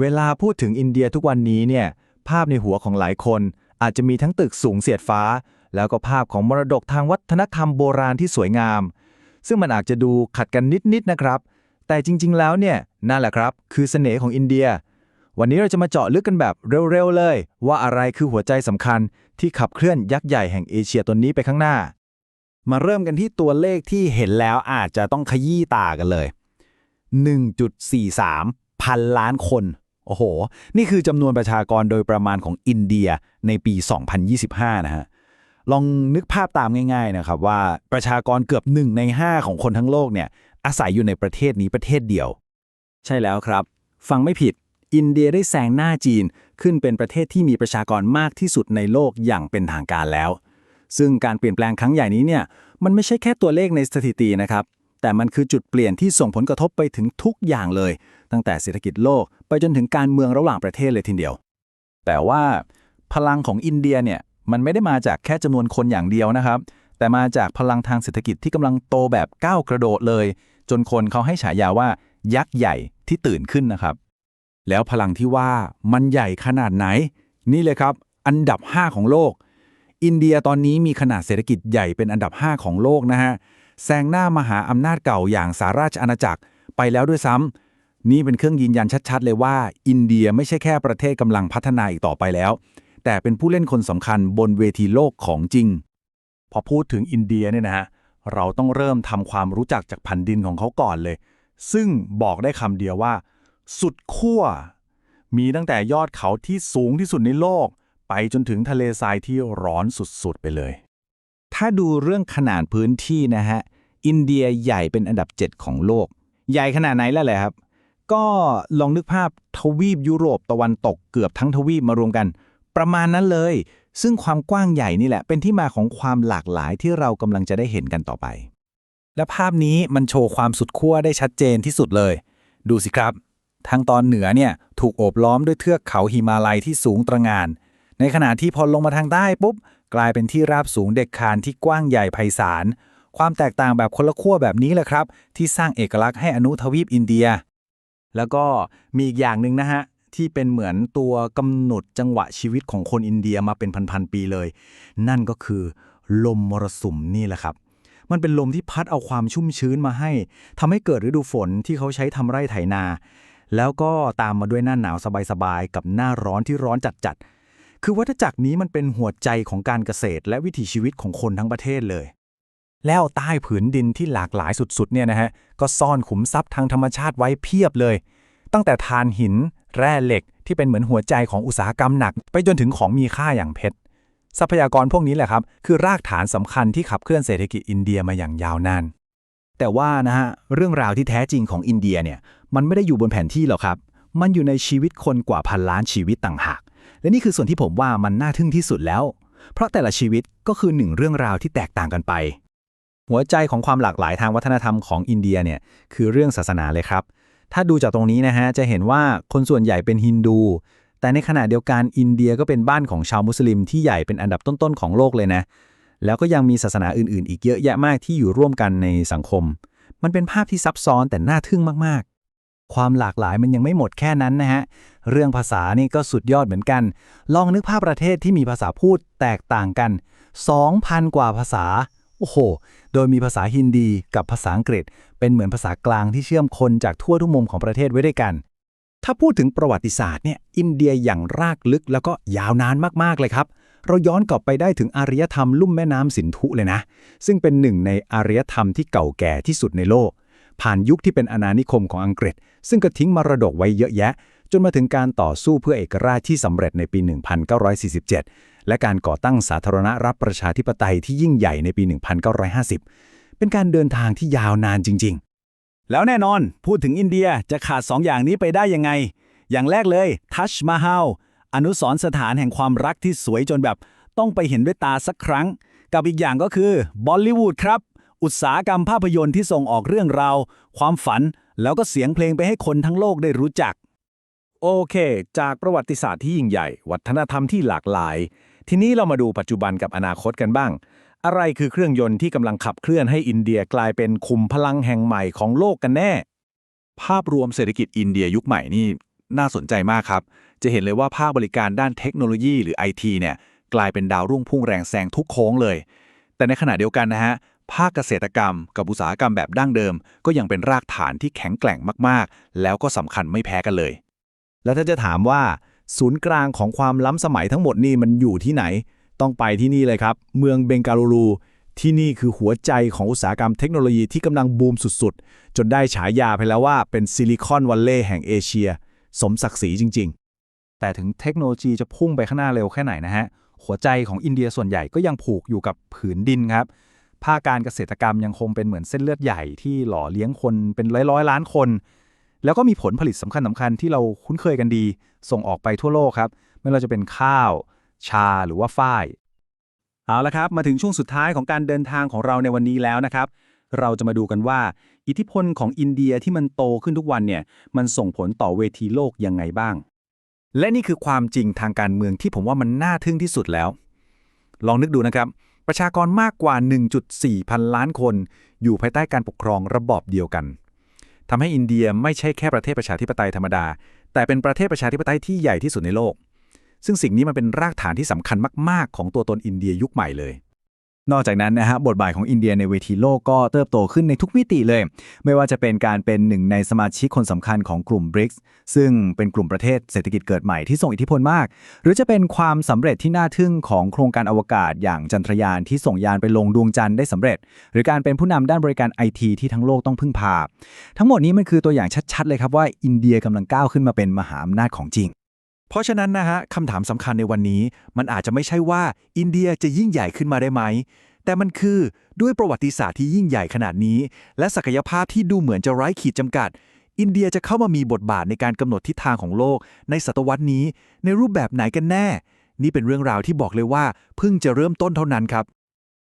เวลาพูดถึงอินเดียทุกวันนี้เนี่ยภาพในหัวของหลายคน อาจจะมีทั้งตึกสูงเสียดฟ้า แล้วก็ภาพของมรดกทางวัฒนธรรมโบราณที่สวยงาม ซึ่งมันอาจจะดูขัดกันนิดๆนะครับ แต่จริงๆแล้วเนี่ยนั่นแหละครับ คือเสน่ห์ของอินเดีย วันนี้เราจะมาเจาะลึกกันแบบเร็วๆเลย ว่าอะไรคือหัวใจสำคัญที่ขับเคลื่อนยักษ์ใหญ่แห่งเอเชียตนนี้ไปข้างหน้า มาเริ่มกันที่ตัวเลขที่เห็นแล้วอาจจะต้องขยี้ตากันเลย 1.43 พันล้านคน โอ้โห นี่คือจำนวนประชากรโดยประมาณของอินเดียในปี 2025 นะฮะ ลองนึกภาพตามง่าย ๆ นะครับว่าประชากรเกือบ 1 ใน 5 ของคนทั้งโลกเนี่ยอาศัยอยู่ในประเทศนี้ประเทศเดียว ใช่แล้วครับ ฟังไม่ผิด อินเดียได้แซงหน้าจีนขึ้นเป็นประเทศที่มีประชากรมากที่สุดในโลกอย่างเป็นทางการแล้ว ซึ่งการเปลี่ยนแปลงครั้งใหญ่นี้เนี่ยมันไม่ใช่แค่ตัวเลขในสถิตินะครับแต่มันคือจุดเปลี่ยนที่ส่งผลกระทบไปถึงทุกอย่างเลย ตั้งแต่เศรษฐกิจโลกไปจนถึงการเมืองระหว่างประเทศเลยทีเดียว แต่ว่าพลังของอินเดียเนี่ยมันไม่ได้มาจากแค่จำนวนคนอย่างเดียวนะครับ แต่มาจากพลังทางเศรษฐกิจที่กำลังโตแบบก้าวกระโดดเลย จนคนเขาให้ฉายาว่ายักษ์ใหญ่ที่ตื่นขึ้นนะครับ แล้วพลังที่ว่ามันใหญ่ขนาดไหน นี่เลยครับ อันดับ 5 ของโลก อินเดียตอนนี้มีขนาดเศรษฐกิจใหญ่เป็นอันดับ 5 ของโลกนะฮะแซงหน้ามหาอำนาจเก่าอย่างสาราชอาณาจักรไปแล้วด้วยซ้ำ นี่เป็นเครื่องยืนยันชัด ๆ เลยว่า อินเดียไม่ใช่แค่ประเทศกำลังพัฒนาอีกต่อไปแล้ว แต่เป็นผู้เล่นคนสำคัญบนเวทีโลกของจริง พอพูดถึงอินเดียเนี่ยนะฮะเราต้องเริ่มทำความรู้จักจากแผ่นดินของเขาก่อนเลย ซึ่งบอกได้คำเดียวว่า สุดขั้ว มีตั้งแต่ยอดเขาที่สูงที่สุดในโลก ไปจนถึงทะเลทรายที่ร้อนสุดๆไปเลย ถ้าดูเรื่องขนาดพื้นที่นะฮะ อินเดียใหญ่เป็นอันดับ 7 ของโลก ใหญ่ขนาดไหนแล้วแหละครับ ก็ลองนึกภาพทวีปยุโรปตะวันตกเกือบทั้งทวีปมารวมกัน ประมาณนั้นเลย ซึ่งความกว้างใหญ่นี่แหละ เป็นที่มาของความหลากหลายที่เรากำลังจะได้เห็นกันต่อไป และภาพนี้มันโชว์ความสุดขั้วได้ชัดเจนที่สุดเลย ดูสิครับ ทางตอนเหนือเนี่ยถูกโอบล้อมด้วยเทือกเขาหิมาลัยที่สูงตระหงาน ในขณะที่พอลงมาทางใต้ปุ๊บกลายเป็นที่ราบสูงเด็กคานที่กว้างใหญ่ไพศาลความแตกต่างแบบคนละขั้วแบบนี้แหละครับ ที่สร้างเอกลักษณ์ให้อนุทวีปอินเดีย แล้วก็มีอีกอย่างหนึ่งนะฮะ ที่เป็นเหมือนตัวกำหนดจังหวะชีวิตของคนอินเดียมาเป็นพันๆปีเลย นั่นก็คือลมมรสุมนี่แหละครับ มันเป็นลมที่พัดเอาความชุ่มชื้นมาให้ทำให้เกิดฤดูฝนที่เขาใช้ทำไร่ไถนา แล้วก็ตามมาด้วยหน้าหนาวสบายๆกับหน้าร้อนที่ร้อนจัดๆคือวัฏจักรนี้มันเป็นหัวใจของการเกษตรและวิถีชีวิตของคนทั้งประเทศเลย แล้วใต้ผืนดินที่หลากหลายสุดๆเนี่ยนะฮะก็ซ่อนขุมทรัพย์ทางธรรมชาติไว้เพียบเลย ตั้งแต่ทานหิน แร่เหล็ก ที่เป็นเหมือนหัวใจของอุตสาหกรรมหนัก ไปจนถึงของมีค่าอย่างเพชรทรัพยากรพวกนี้แหละครับ คือรากฐานสำคัญที่ขับเคลื่อนเศรษฐกิจอินเดียมาอย่างยาวนานแต่ว่านะฮะเรื่องราวที่แท้จริงของอินเดียเนี่ยมันไม่ได้อยู่บนแผนที่หรอกครับ มันอยู่ในชีวิตคนกว่าพันล้านชีวิตต่างหาก และนี่คือส่วนที่ผมว่ามันน่าทึ่งที่สุดแล้ว เพราะแต่ละชีวิตก็คือหนึ่งเรื่องราวที่แตกต่างกันไป หัวใจของความหลากหลายทางวัฒนธรรมของอินเดียเนี่ยคือเรื่องศาสนาเลยครับ ถ้าดูจากตรงนี้นะฮะจะเห็นว่าคนส่วนใหญ่เป็นฮินดู แต่ในขณะเดียวกันอินเดียก็เป็นบ้านของชาวมุสลิมที่ใหญ่เป็นอันดับต้นๆของโลกเลยนะ แล้วก็ยังมีศาสนาอื่นๆ อีกเยอะแยะมากที่อยู่ร่วมกันในสังคม มันเป็นภาพที่ซับซ้อนแต่น่าทึ่งมากๆ ความหลากหลายมันยังไม่หมดแค่นั้นนะฮะเรื่องภาษานี่ก็สุดยอดเหมือนกัน ลองนึกภาพประเทศที่มีภาษาพูดแตกต่างกัน 2,000 กว่าภาษา โอ้โห โดยมีภาษาฮินดีกับภาษาอังกฤษ เป็นเหมือนภาษากลางที่เชื่อมคนจากทั่วทุกมุมของประเทศไว้ด้วยกัน ถ้าพูดถึงประวัติศาสตร์เนี่ยอินเดียอย่างรากลึกแล้วก็ยาวนานมากๆเลยครับ เราย้อนกลับไปได้ถึงอารยธรรมลุ่มแม่น้ำสินธุเลยนะ ซึ่งเป็นหนึ่งในอารยธรรมที่เก่าแก่ที่สุดในโลก ผ่านยุคที่เป็นอาณานิคมของอังกฤษ ซึ่งก็ทิ้งมรดกไว้เยอะแยะ จนมาถึงการต่อสู้เพื่อเอกราชที่สำเร็จในปี 1947 และการก่อตั้งสาธารณรัฐประชาธิปไตยที่ยิ่งใหญ่ในปี 1950 เป็นการเดินทางที่ยาวนานจริง ๆ แล้วแน่นอนพูดถึงอินเดียจะขาด2ออย่างนี้ไปได้ยังไง อย่างแรกเลยทัชมาฮาลอนุสรสถานแห่งความรักที่สวยจนแบบต้องไปเห็นด้วยตาสักครั้ง กับอีกอย่างก็คือบอลลิวูดครับ อุตสาหกรรมภาพยนตร์ที่ส่งออกเรื่องราว ความฝัน แล้วก็เสียงเพลงไปให้คนทั้งโลกได้รู้จัก โอเค จากประวัติศาสตร์ที่ยิ่งใหญ่ วัฒนธรรมที่หลากหลาย ทีนี้เรามาดูปัจจุบันกับอนาคตกันบ้าง อะไรคือเครื่องยนต์ที่กำลังขับเคลื่อนให้อินเดียกลายเป็นคุมพลังแห่งใหม่ของโลกกันแน่ ภาพรวมเศรษฐกิจอินเดียยุคใหม่นี่น่าสนใจมากครับ จะเห็นเลยว่าภาคบริการด้านเทคโนโลยีหรือ IT เนี่ยกลายเป็นดาวรุ่งพุ่งแรงแซงทุกโค้งเลย แต่ในขณะเดียวกันนะฮะภาคเกษตรกรรม กับอุตสาหกรรมแบบดั้งเดิม ก็ยังเป็นรากฐานที่แข็งแกร่งมากๆ แล้วก็สำคัญไม่แพ้กันเลย แล้วถ้าจะถามว่า ศูนย์กลางของความล้ำสมัยทั้งหมดนี่มันอยู่ที่ไหน ต้องไปที่นี่เลยครับ เมืองเบงกาลูรู ที่นี่คือหัวใจของอุตสาหกรรมเทคโนโลยีที่กำลังบูมสุดๆ จนได้ฉายาไปแล้วว่าเป็นซิลิคอนวัลเลย์แห่งเอเชีย สมศักดิ์ศรีจริงแต่ถึงเทคโนโลยีจะพุ่งไปข้างหน้าเร็วแค่ไหนนะฮะ หัวใจของอินเดียส่วนใหญ่ก็ยังผูกอยู่กับผืนดินครับภาคการเกษตรกรรมยังคงเป็นเหมือนเส้นเลือดใหญ่ที่หล่อเลี้ยงคนเป็นร้อยร้อยล้านคน แล้วก็มีผลผลิตสำคัญสำคัญๆที่เราคุ้นเคยกันดี ส่งออกไปทั่วโลกครับไม่ว่าจะเป็นข้าว ชาหรือว่าฝ้ายเอาละครับ มาถึงช่วงสุดท้ายของการเดินทางของเราในวันนี้แล้วนะครับ เราจะมาดูกันว่า อิทธิพลของอินเดียที่มันโตขึ้นทุกวันเนี่ยมันส่งผลต่อเวทีโลกยังไงบ้าง และนี่คือความจริงทางการเมืองที่ผมว่ามันน่าทึ่งที่สุดแล้ว ลองนึกดูนะครับ ประชากรมากกว่า 1.4 พันล้านคน อยู่ภายใต้การปกครองระบอบเดียวกัน ทำให้อินเดียไม่ใช่แค่ประเทศประชาธิปไตยธรรมดา แต่เป็นประเทศประชาธิปไตยที่ใหญ่ที่สุดในโลก ซึ่งสิ่งนี้มันเป็นรากฐานที่สำคัญมาก ๆ ของตัวตนอินเดียยุคใหม่เลย นอกจากนั้นนะฮะบทบาทของอินเดียในเวทีโลกก็เติบโตขึ้นในทุกมิติเลย ไม่ว่าจะเป็นการเป็นหนึ่งในสมาชิกคนสำคัญของกลุ่ม BRICS ซึ่งเป็นกลุ่มประเทศเศรษฐกิจเกิดใหม่ที่ส่งอิทธิพลมาก หรือจะเป็นความสำเร็จที่น่าทึ่งของโครงการอวกาศอย่างจันทรยานที่ส่งยานไปลงดวงจันทร์ได้สำเร็จ หรือการเป็นผู้นำด้านบริการไอทีที่ทั้งโลกต้องพึ่งพา ทั้งหมดนี้มันคือตัวอย่างชัดๆ เลยครับว่าอินเดียกำลังก้าวขึ้นมาเป็นมหาอำนาจของจริง เพราะฉะนั้นนะฮะคำถามสำคัญในวันนี้ มันอาจจะไม่ใช่ว่าอินเดียจะยิ่งใหญ่ขึ้นมาได้ไหม แต่มันคือด้วยประวัติศาสตร์ที่ยิ่งใหญ่ขนาดนี้ และศักยภาพที่ดูเหมือนจะไร้ขีดจำกัด อินเดียจะเข้ามามีบทบาทในการกำหนดทิศทางของโลก ในศตวรรษนี้ ในรูปแบบไหนกันแน่ นี่เป็นเรื่องราวที่บอกเลยว่าเพิ่งจะเริ่มต้นเท่านั้นครับ